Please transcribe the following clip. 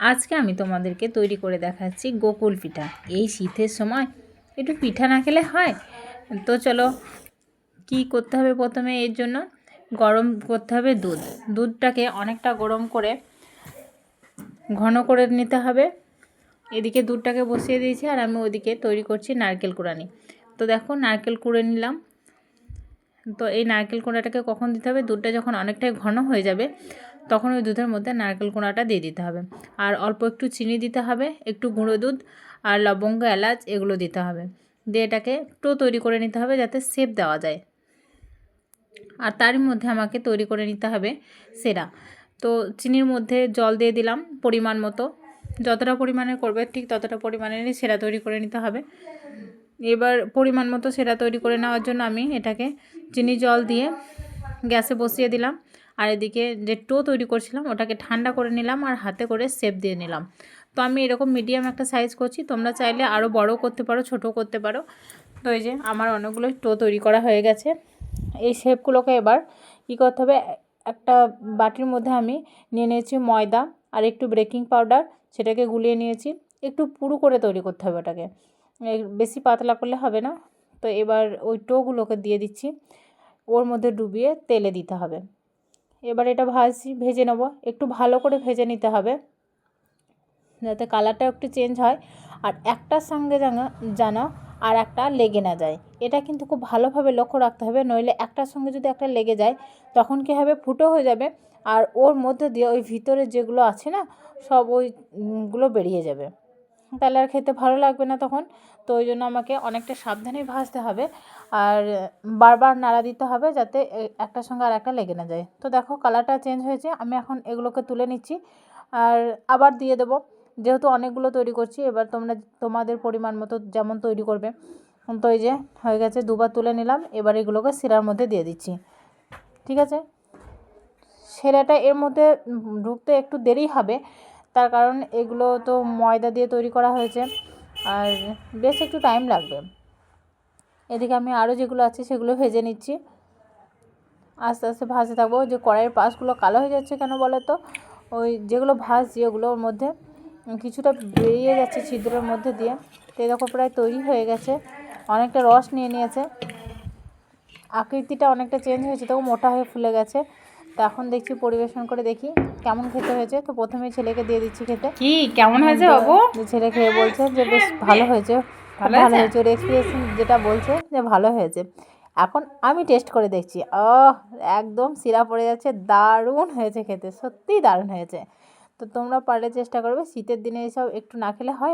আজকে আমি তোমাদেরকে তৈরি করে দেখাচ্ছি গোকুল পিঠা। এই শীতের সময় একটু পিঠা না খেলে হয়? তো চলো, কি করতে হবে প্রথমে? এর জন্য গরম করতে হবে দুধ। দুধটাকে অনেকটা গরম করে ঘন করে নিতে হবে। এদিকে দুধটাকে বসিয়ে দিয়েছি আর আমি ওদিকে তৈরি করছি নারকেল কুড়ানি। তো দেখো, নারকেল কুড়ে নিলাম। তো এই নারকেল কুড়াটাকে কখন দিতে হবে? দুধটা যখন অনেকটাই ঘন হয়ে যাবে তখন ওই দুধের মধ্যে নারকেল কুড়াটা দিয়ে দিতে হবে। আর অল্প একটু চিনি দিতে হবে, একটু গুঁড়ো দুধ আর লবঙ্গ, এলাচ এগুলো দিতে হবে। দিয়ে এটাকে টো তৈরি করে নিতে হবে যাতে সেপ দেওয়া যায়। আর তারই মধ্যে আমাকে তৈরি করে নিতে হবে সেরা। তো চিনির মধ্যে জল দিয়ে দিলাম পরিমাণ মতো। যতটা পরিমাণে করবে ঠিক ততটা পরিমাণেরই সেরা তৈরি করে নিতে হবে। এবার পরিমাণ মতো সেরা তৈরি করে নেওয়ার জন্য আমি এটাকে চিনি জল দিয়ে গ্যাসে বসিয়ে দিলাম। আর এদিকে যে টো তৈরি করছিলাম, ওটাকে ঠান্ডা করে নিলাম আর হাতে করে শেপ দিয়ে নিলাম। তো আমি এরকম মিডিয়াম একটা সাইজ করছি, তোমরা চাইলে আরও বড় করতে পারো ছোট করতে পারো। তো এই যে আমার অনেকগুলো টো তৈরি করা হয়ে গেছে। এই শেপগুলোকে এবার কী করতে হবে, একটা বাটির মধ্যে আমি নিয়ে নিয়েছি ময়দা আর একটু বেকিং পাউডার সেটাকে গুলিয়ে নিয়েছি। একটু পুরু করে তৈরি করতে হবে ওটাকে। বেশি পাতলা করলে হবে না। তো এবার ওই টোগুলোকে দিয়ে দিচ্ছি। ওর মধ্যে ডুবিয়ে তেলে দিতে হবে। এবার এটা ভাজছি ভেজে নেব। একটু ভালো করে ভেজে নিতে হবে। যাতে কালারটা একটু চেঞ্জ হয়। আর একটার সঙ্গে যেন যেন আর একটা লেগে না যায়। এটা কিন্তু খুব ভালোভাবে লক্ষ্য রাখতে হবে। নইলে একটার সঙ্গে যদি একটা লেগে যায়, তখন কী হবে? ফুটো হয়ে যাবে। আর ওর মধ্যে দিয়ে ওই ভিতরে যেগুলো আছে না, সব ওইগুলো বেরিয়ে যাবে। তাহলে আর খেতে ভালো লাগবে না তখন। তো ওই জন্য আমাকে অনেকটা সাবধানে ভাজতে হবে আর বারবার নাড়া দিতে হবে যাতে একটার সঙ্গে আর একটা লেগে না যায়। তো দেখো কালারটা চেঞ্জ হয়েছে, আমি এখন এগুলোকে তুলে নিচ্ছি। আর আবার দিয়ে দেবো। যেহেতু অনেকগুলো তৈরি করছি, এবার তোমরা তোমাদের পরিমাণ মতো যেমন তৈরি করবে। তো এই যে হয়ে গেছে, দুবার তুলে নিলাম, এবার এগুলোকে শিরার মধ্যে দিয়ে দিচ্ছি। ঠিক আছে? সেরাটা এর মধ্যে ঢুকতে একটু দেরি হবে তার কারণ এগুলো তো ময়দা দিয়ে তৈরি করা হয়েছে। আর বেশ একটু টাইম লাগবে। এদিকে আমি আরও যেগুলো আছে সেগুলো ভেজে নিচ্ছি। আস্তে আস্তে ভাজতে থাকব। যে কড়াইয়ের পাশগুলো কালো হয়ে যাচ্ছে কেন বলো তো ওই যেগুলো ভাজছি ওগুলোর মধ্যে কিছুটা বেরিয়ে যাচ্ছে ছিদ্রের মধ্যে দিয়ে। তো দেখো প্রায় তৈরি হয়ে গেছে। অনেকটা রস নিয়ে নিয়েছে। আকৃতিটা অনেকটা চেঞ্জ হয়েছে, তবু মোটা হয়ে ফুলে গেছে। তো এখন দেখছি পরিবেশন করে দেখি কেমন খেতে হয়েছে। তো প্রথমে ছেলেকে দিয়ে দিচ্ছি খেতে। কি? কেমন হয়েছে বাবু? ছেলে খেয়ে বলছে যে বেশ ভালো হয়েছে ভালো? হয়েছে? ওর এক্সপিরিয়েন্স যেটা বলছে যে ভালো হয়েছে। এখন আমি টেস্ট করে দেখছি ও একদম সিরা পড়ে যাচ্ছে দারুণ হয়েছে খেতে সত্যিই দারুণ হয়েছে। তো তোমরা পারলে চেষ্টা করবে শীতের দিনে এসব একটু না খেলে হয়